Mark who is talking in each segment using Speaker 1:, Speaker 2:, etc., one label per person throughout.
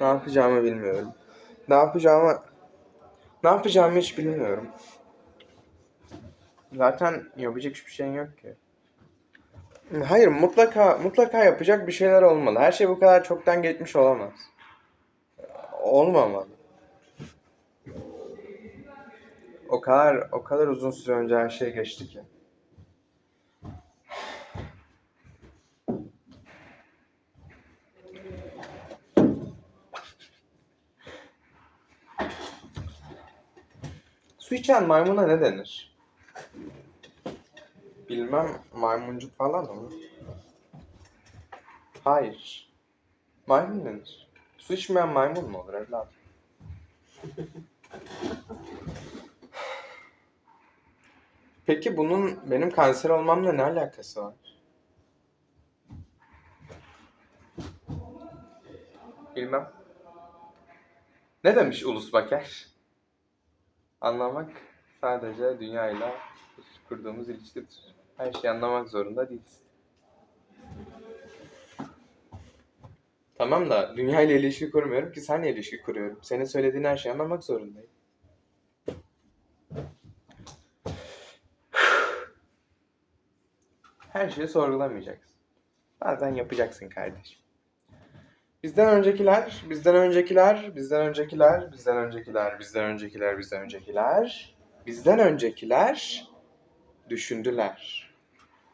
Speaker 1: Ne yapacağımı bilmiyorum. Ne yapacağımı ne yapacağımı hiç bilmiyorum. Zaten yapacak hiçbir şeyin yok ki. Hayır mutlaka mutlaka yapacak bir şeyler olmalı. Her şey bu kadar çoktan geçmiş olamaz. Olmamalı. O kadar o kadar uzun süre önce her şey geçti ki. Su içen maymuna ne denir? Bilmem maymuncuk falan mı? Hayır. Maymun denir. Su içmeyen maymun mu olur evladım? Peki bunun benim kanser olmamla ne alakası var? Bilmem. Ne demiş Ulus Baker? Anlamak sadece dünyayla kurduğumuz ilişkidir. Her şeyi anlamak zorunda değiliz. Tamam da dünyayla ilişki kurmuyorum ki seninle ilişki kuruyorum. Senin söylediğin her şeyi anlamak zorundayım. Her şeyi sorgulamayacaksın. Bazen yapacaksın kardeşim. Bizden öncekiler, bizden öncekiler, bizden öncekiler, bizden öncekiler, bizden öncekiler, bizden öncekiler, bizden öncekiler düşündüler.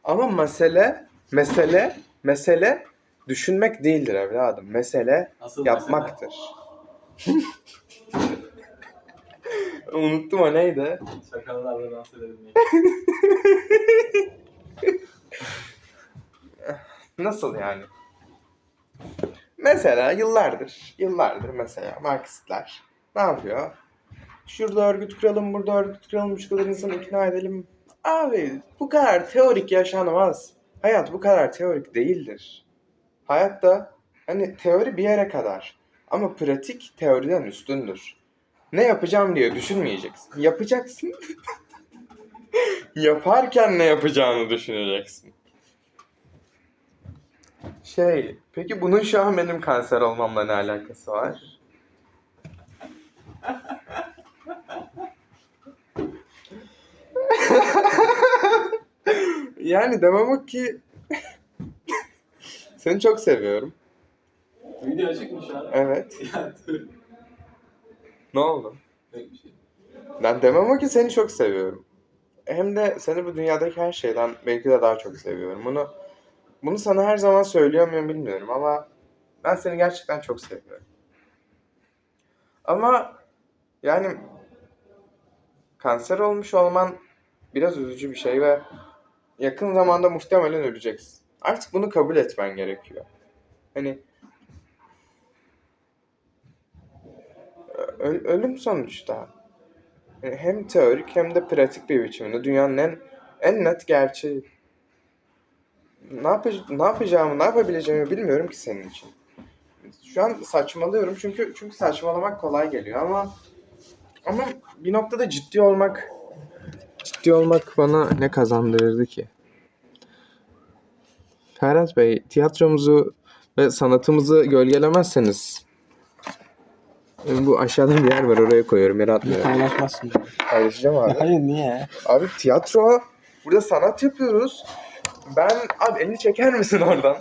Speaker 1: Ama mesele, mesele, mesele düşünmek değildir evladım. Mesele
Speaker 2: Asıl
Speaker 1: yapmaktır. Unuttum o neydi?
Speaker 2: mesele Çakallarla dans edebilmek.
Speaker 1: Nasıl yani? Mesela yıllardır, yıllardır mesela Marksistler ne yapıyor? Şurada örgüt kuralım, burada örgüt kuralım, şu kadar insanı ikna edelim. Abi bu kadar teorik yaşanmaz. Hayat bu kadar teorik değildir. Hayatta hani teori bir yere kadar ama pratik teoriden üstündür. Ne yapacağım diye düşünmeyeceksin. Yapacaksın. Yaparken ne yapacağını düşüneceksin. Şey, peki bunun şu an benim kanser olmamla ne alakası var? yani demem o ki seni çok seviyorum.
Speaker 2: Video açık mı şu an?
Speaker 1: Evet. Ne oldu?
Speaker 2: Şey.
Speaker 1: Ben demem o ki seni çok seviyorum. Hem de seni bu dünyadaki her şeyden belki de daha çok seviyorum. Bunu bunu sana her zaman söylüyor muyum bilmiyorum ama ben seni gerçekten çok seviyorum. Ama yani kanser olmuş olman biraz üzücü bir şey ve yakın zamanda muhtemelen öleceksin. Artık bunu kabul etmen gerekiyor. Hani ö- ölüm sonuçta. Yani hem teorik hem de pratik bir biçimde dünyanın en en net gerçeği. Ne, yapacağım, ne yapacağımı, ne yapabileceğimi bilmiyorum ki senin için. Şu an saçmalıyorum çünkü çünkü saçmalamak kolay geliyor ama ama bir noktada ciddi olmak ciddi olmak bana ne kazandırırdı ki? Ferhat Bey, tiyatromuzu ve sanatımızı gölgelemezseniz bu aşağıda bir yer var oraya koyuyorum yere atmıyorum.
Speaker 2: Paylaşmazsın.
Speaker 1: Paylaşacağım abi.
Speaker 2: Hayır niye?
Speaker 1: Abi tiyatro. Burada sanat yapıyoruz. Ben... Abi elini çeker misin oradan?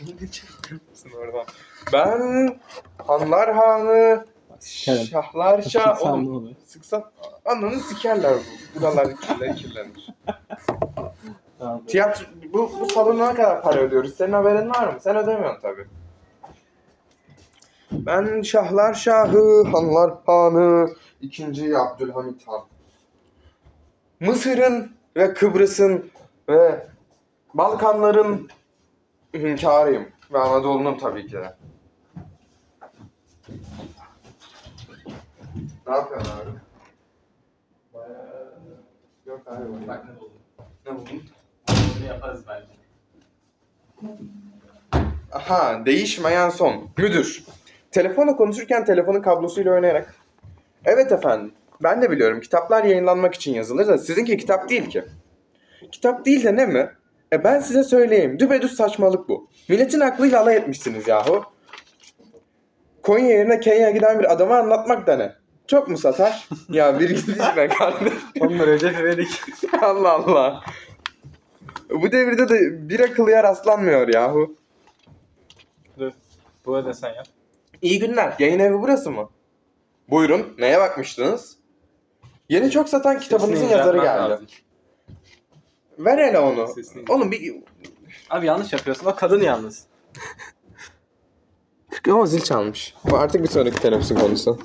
Speaker 1: Elini çeker misin oradan? Ben... Hanlar Hanı...
Speaker 2: Sikerim.
Speaker 1: Şahlar Şah...
Speaker 2: Sıksam
Speaker 1: Oğlum,
Speaker 2: ne olur?
Speaker 1: sıksam... Ananı sikerler bu. Buralar kirler, kirlenir.
Speaker 2: Tamam.
Speaker 1: Tiyatro... Bu, bu salona ne kadar para ödüyoruz? Senin haberin var mı? Sen ödemiyorsun tabii. Ben Şahlar Şahı, Hanlar Hanı, 2. Abdülhamit Han. Mısır'ın ve Kıbrıs'ın ve Balkanların hünkârıyım. Ve Anadolu'nun tabii ki de. Ne yapıyorsun abi? Yok abi.
Speaker 2: Bak ne buldum.
Speaker 1: Ne buldun?
Speaker 2: Bunu yaparız bence.
Speaker 1: Aha değişmeyen son. Müdür. Telefonla konuşurken telefonun kablosuyla oynayarak. Evet efendim. Ben de biliyorum kitaplar yayınlanmak için yazılır da sizinki kitap değil ki. Kitap değil de ne mi? E ben size söyleyeyim. Düpedüz saçmalık bu. Milletin aklıyla alay etmişsiniz yahu. Konya yerine Kenya'ya giden bir adama anlatmak da ne? Çok mu satar? ya bir gideyim be kardeşim.
Speaker 2: Onlar Recep İvedik.
Speaker 1: Allah Allah. Bu devirde de bir akıllıya rastlanmıyor yahu.
Speaker 2: Dur. Bu arada sen yap.
Speaker 1: İyi günler. Yayın evi burası mı? Buyurun. Neye bakmıştınız? Yeni çok satan kitabınızın
Speaker 2: Sesini
Speaker 1: yazarı geldi.
Speaker 2: lazım.
Speaker 1: Ver hele onu.
Speaker 2: Sesini
Speaker 1: Oğlum bir...
Speaker 2: Abi yanlış yapıyorsun. O kadın yalnız.
Speaker 1: Ama zil çalmış. Bu artık bir sonraki teneffüsün konusu.